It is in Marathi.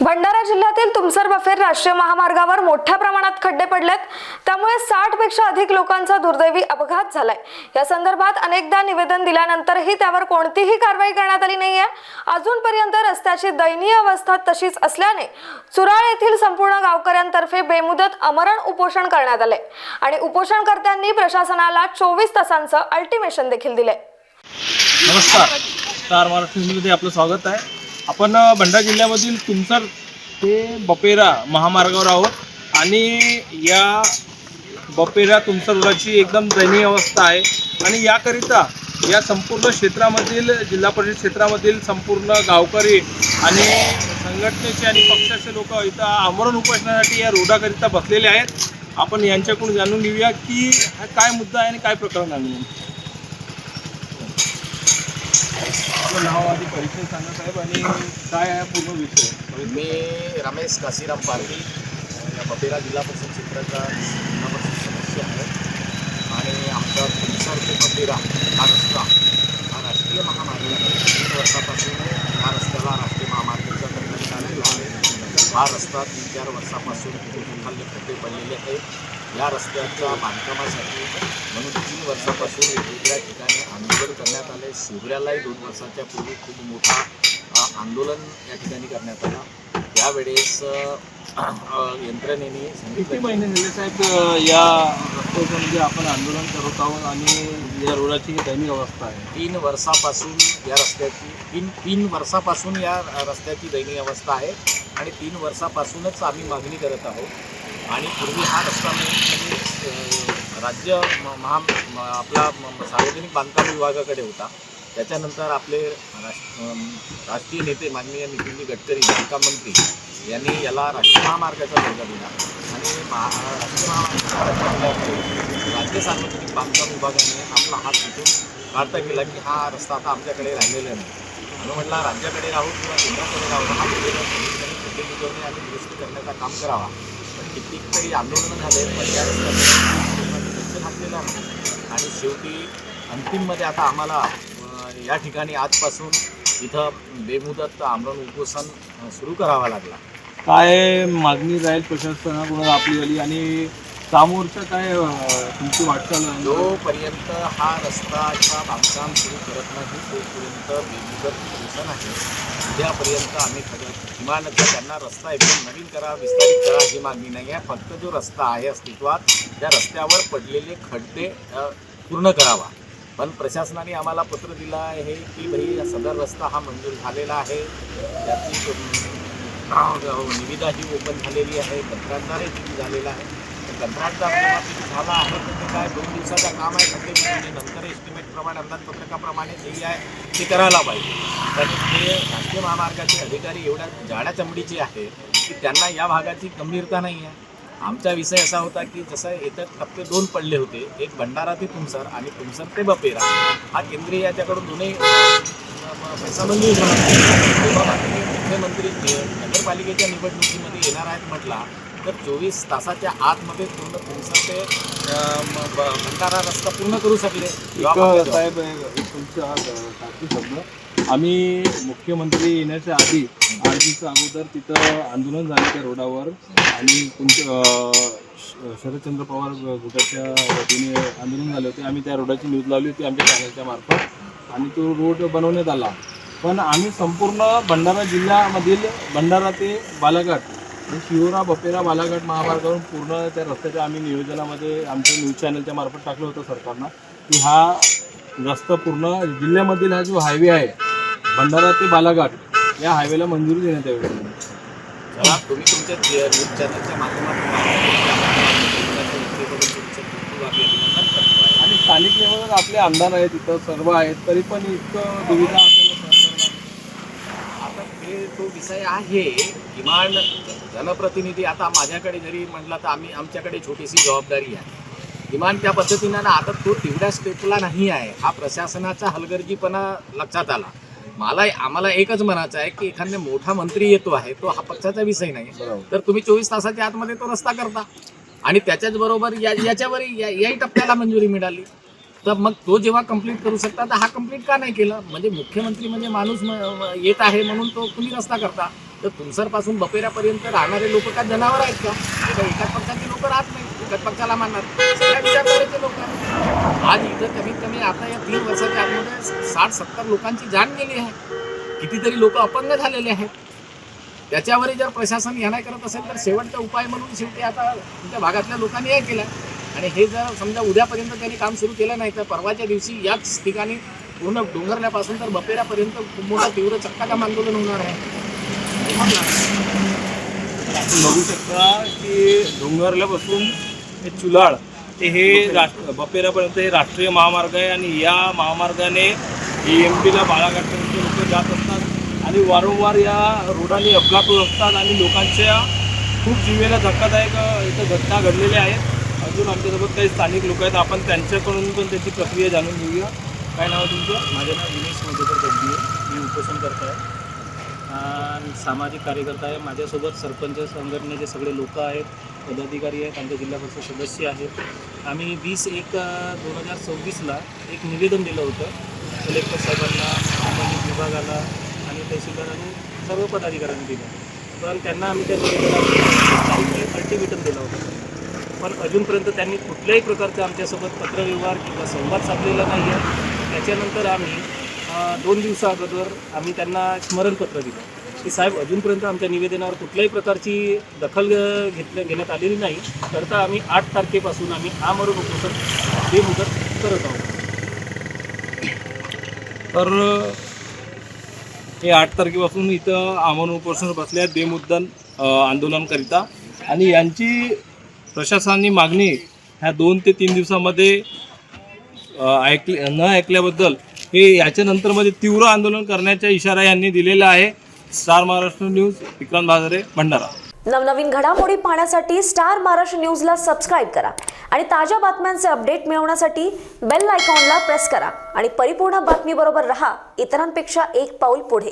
भंडारा जिल्ह्यातील तुमसर बफेर राष्ट्रीय महामार्गावर मोठ्या प्रमाणात खड्डे पडलेत. त्यामुळे साठपेक्षा अधिक लोकांचा दुर्दैवी अपघात झालाय. या संदर्भात अनेकदा निवेदन दिल्यानंतरही त्यावर कोणतीही कारवाई करण्यात आली नाहीये. अजूनपर्यंत रस्त्याची दयनीय अवस्था तशीच असल्याने चुराळ येथील संपूर्ण गावकऱ्यांतर्फे बेमुदत अमरण उपोषण करण्यात आले आणि उपोषणकर्त्यांनी प्रशासनाला चोवीस तासांचं अल्टिमेशन देखील दिले नमस्कार. स्टार महाराष्ट्र न्यूजमध्ये आपलं स्वागत आहे. आपण भंडारा जिल्ह्यामधील तुमसर ते बपेरा महामार्गावर आहोत. आणि या बपेरा तुमसरची रोडाची एकदम दयनीय अवस्था आहे. आणि याकरिता या संपूर्ण क्षेत्रामधील जिल्हा परिषद क्षेत्रामधील संपूर्ण गावकरी आणि संघटनेचे आणि पक्षाचे लोक इथं आमरण उपोषणासाठी या रोडाकरिता बसलेले आहेत. आपण यांच्याकडून जाणून घेऊया की हा काय मुद्दा आहे आणि काय प्रकरण आहे आपलं नाव आधी परिचय सांगा साहेब आणि काय आहे पूर्ण विषय? मी रमेश काशीराम पारधी या बपेरा जिल्हा परिषद क्षेत्राचा जिल्हा परिषद सदस्य आहे. आणि आमचा तुमसर ते बपेरा हा रस्ता हा राष्ट्रीय महामार्ग आहे. तीन वर्षापासून ह्या रस्त्याला राष्ट्रीय महामार्गाचा दर्जा आलेला आहे. हा रस्ता तीन चार वर्षापासून खाल्ले खड्डे पडलेले आहेत. या रस्त्याच्या बांधकामासाठी म्हणून तीन वर्षापासून वेगवेगळ्या ठिकाणी आंदोलन करण्यात आले. शिवऱ्यालाही दोन वर्षाच्या पूर्वी खूप मोठा आंदोलन या ठिकाणी करण्यात आलं. त्यावेळेस यंत्रणेने किती महिने झाले साहेब या रस्त्याचं म्हणजे आपण आंदोलन करत आहोत आणि या रोडाची ही दयनीय अवस्था आहे? तीन वर्षापासून या रस्त्याची तीन तीन वर्षापासून या रस्त्याची दयनीय अवस्था आहे आणि तीन वर्षापासूनच आम्ही मागणी करत आहोत. आणि पूर्वी हा रस्ता म्हणजे राज्य म- महा आपला म- सार्वजनिक बांधकाम विभागाकडे होता. त्याच्यानंतर आपले राष्ट्र राष्ट्रीय नेते माननीय नितीनजी गडकरी बांधकाम मंत्री यांनी याला राष्ट्रीय महामार्गाचा दर्जा दिला. आणि महा राष्ट्रीय महामार्गाचा राज्य सार्वजनिक बांधकाम विभागाने आपला हात तिथून काढता केला की हा रस्ता आता आमच्याकडे राहिलेला नाही. म्हणून म्हटला राज्याकडे राहू किंवा केंद्राकडे राहू हा वेगवेगळ्या आणि दुरुस्ती करण्याचा काम करावा. कितीक तरी आंदोलनं झाले पण या घातलेलं आणि शेवटी अंतिममध्ये आता आम्हाला या ठिकाणी आजपासून इथं बेमुदत आमरण उपोषण सुरू करावा लागला. काय मागणी राहील प्रशासनाकडून आपली आली आणि समोरचं काय तुमची वाटचाल? जोपर्यंत हा रस्ताचा बांधकाम सुरू करत नाही तोपर्यंत बेमुदत उपोषण आहे. उद्यापर्यंत आम्ही खरं किमान त्यांना रस्ता एकदम नवीन करा विस्तारित करा ही मागणी नाही आहे. फक्त जो रस्ता आहे अस्तित्वात त्या रस्त्यावर पडलेले खड्डे पूर्ण करावा. पण प्रशासनाने आम्हाला पत्र दिलं आहे की भाई सदर रस्ता हा मंजूर झालेला आहे. त्याची अम, निविदा ही ओपन झालेली आहे. पत्रांद्वारे तिथे झालेला आहे. तर कंत्राटदार झाला आहे तर काय दोन दिवसाचं काम आहे खड्डे नंतर एस्टिमेटप्रमाणे अंदाजपत्रकाप्रमाणे जे आहे ते करायला पाहिजे. पण ते राष्ट्रीय महामार्गाचे अधिकारी एवढ्या जाड्या चमडीचे आहे की त्यांना या भागाची गंभीरता नाही आहे. आमचा विषय असा होता की जसं इथं टप्पे दोन पडले होते एक भंडारा ते तुमसर आणि तुमसर ते बपेरा. हा केंद्रीय याच्याकडून दोन्ही पैसा मंजूर झाला मुख्यमंत्री नगरपालिकेच्या निवडणुकीमध्ये येणार आहेत म्हटला तर चोवीस तासाच्या आतमध्ये पूर्ण तुमसर ते भंडारा रस्ता पूर्ण करू शकले. एक. साहेब एक तुमचा टाकी शब्द. आम्ही मुख्यमंत्री येण्याच्या आधी आठ दिवस अगोदर तिथं आंदोलन झालं त्या रोडावर. आणि तुमच्या अ, श- शरदचंद्र पवार गटाच्या वतीने आंदोलन झाले होते. आम्ही त्या रोडाची न्यूज लावली होती आमच्या चॅनलच्या मार्फत. आणि तो रोड बनवण्यात आला. पण आम्ही संपूर्ण भंडारा जिल्ह्यामधील भंडारा ते बालाघाट शिवरा बपेरा बालाघाट महामार्गावरून पूर्ण त्या रस्त्याच्या आम्ही नियोजनामध्ये आमच्या न्यूज चॅनलच्या मार्फत टाकलं होतं सरकारनं की हा रस्ता पूर्ण जिल्ह्यामधील हा जो हायवे आहे भंडारा ते बालाघाट या हायवेला मंजुरी देण्यात यावी चला तुम्ही तुमच्या न्यूज चॅनलच्या माध्यमातून आणि स्थानिक लेवलवर आपले आमदार आहेत इथं सर्व आहेत तरी पण इतकं दुविधा आपल्याला. आता हे तो विषय आहे किमान जनप्रतिनिधी आता माझ्याकडे जरी म्हटलं तर आम्ही आमच्याकडे छोटीशी जबाबदारी आहे. किमान त्या पद्धतीनं ना आता तो तेवढ्या स्टेपला नाही आहे. हा प्रशासनाचा हलगर्जीपणा लक्षात आला. मला आम्हाला एकच म्हणायचं आहे की एखादा मोठा मंत्री येतो आहे तो हा पक्षाचा विषय नाही. तर तुम्ही चोवीस तासाच्या आतमध्ये तो रस्ता करता. आणि त्याच्याच बरोबर या याच्यावर या- याही टप्प्याला मंजुरी मिळाली. तर मग तो जेव्हा कंप्लीट करू शकता तर हा कंप्लीट का नाही केलं? म्हणजे मुख्यमंत्री म्हणजे माणूस येत आहे म्हणून तो तुम्ही रस्ता करता? तर तुमसरपासून बपेऱ्यापर्यंत राहणारे लोक काय जनावर आहेत का? एकाच पक्षाचे लोक राहत नाही एकाच पक्षाला मानणार. सगळ्या विचारधारेचे लोक आज इथं कमीत कमी आता या तीन वर्षाच्या आतमध्ये साठ सत्तर लोकांची जाण गेली आहे. कितीतरी लोक अपंग झालेले आहेत. त्याच्यावरही जर प्रशासन ह्या नाही करत असेल तर शेवटचा उपाय म्हणून शेवटी आता तुमच्या भागातल्या लोकांनी हे केलं. आणि हे जर समजा उद्यापर्यंत त्यांनी काम सुरू केलं नाही तर परवाच्या दिवशी याच ठिकाणी पूर्ण डोंगरल्यापासून तर बपेऱ्यापर्यंत खूप मोठा तीव्र चक्काजाम आंदोलन होणार आहे. आपण बघू शकता की डोंगरल्यापासून हे चुलाळ ते हे राष्ट्र बपेरापर्यंत हे राष्ट्रीय महामार्ग आहे आणि या महामार्गाने एम पीला बाळाघाटपर्यंत लोक जात असतात आणि वारंवार या रोडाने अपघात होत असतात आणि लोकांच्या खूप जीवेला धक्कादायक इथं घटना घडलेल्या आहेत. अजून आमच्यासोबत काही स्थानिक लोक आहेत. आपण त्यांच्याकडून पण त्याची प्रक्रिया जाणून घेऊया. काय नाव आहे तुमचं? माझे नाव दिनेश मधुकर गड्डी आहे मी उपोषण करत आहे. आणि सामाजिक कार्यकर्ता आहे. माझ्यासोबत सरपंच संघटनेचे सगळे लोक आहेत पदाधिकारी आहेत आमच्या जिल्हा परिषद सदस्य आहेत. आम्ही वीस एक दोन हजार सव्वीसला एक निवेदन दिलं होतं. कलेक्टर साहेबांना संबंधित विभागाला आणि तहसीलदार आणि सर्व पदाधिकाऱ्यांनी दिलं. पण त्यांना आम्ही त्या निवेदनात अल्टिमेटम दिला होता. पण अजूनपर्यंत त्यांनी कुठल्याही प्रकारचा आमच्यासोबत पत्रव्यवहार किंवा संवाद साधलेला नाही आहे त्याच्यानंतर आम्ही दोन दिवसाअगोदर आम्ही त्यांना स्मरणपत्र दिलं. की साहेब अजूनपर्यंत आमच्या निवेदनावर कुठल्याही प्रकारची दखल घेतल्या घेण्यात आलेली नाही. करता आम्ही आठ तारखेपासून आम्ही आमरण उपोषण बेमुदत करत आहोत. तर हे आठ तारखेपासून इथं आमरण उपोषण बसले आहेत बेमुद्दन आंदोलनकरिता. आणि यांची प्रशासनाने मागणी ह्या दोन ते तीन दिवसामध्ये ऐकले न ऐकल्याबद्दल हे याच्यानंतरमध्ये तीव्र आंदोलन करण्याचा इशारा यांनी दिलेला आहे. Star Maharashtra news Vikrant Bhagre Bhandara. नवनवीन घडामोडी पाहण्यासाठी स्टार महाराष्ट्र न्यूजला सबस्क्राईब करा आणि ताज्या बातम्यांचे अपडेट मिळवण्यासाठी बेल आयकॉनला प्रेस करा. आणि परिपूर्ण बातमीबरोबर रहा. इतरांपेक्षा एक पाऊल पुढे.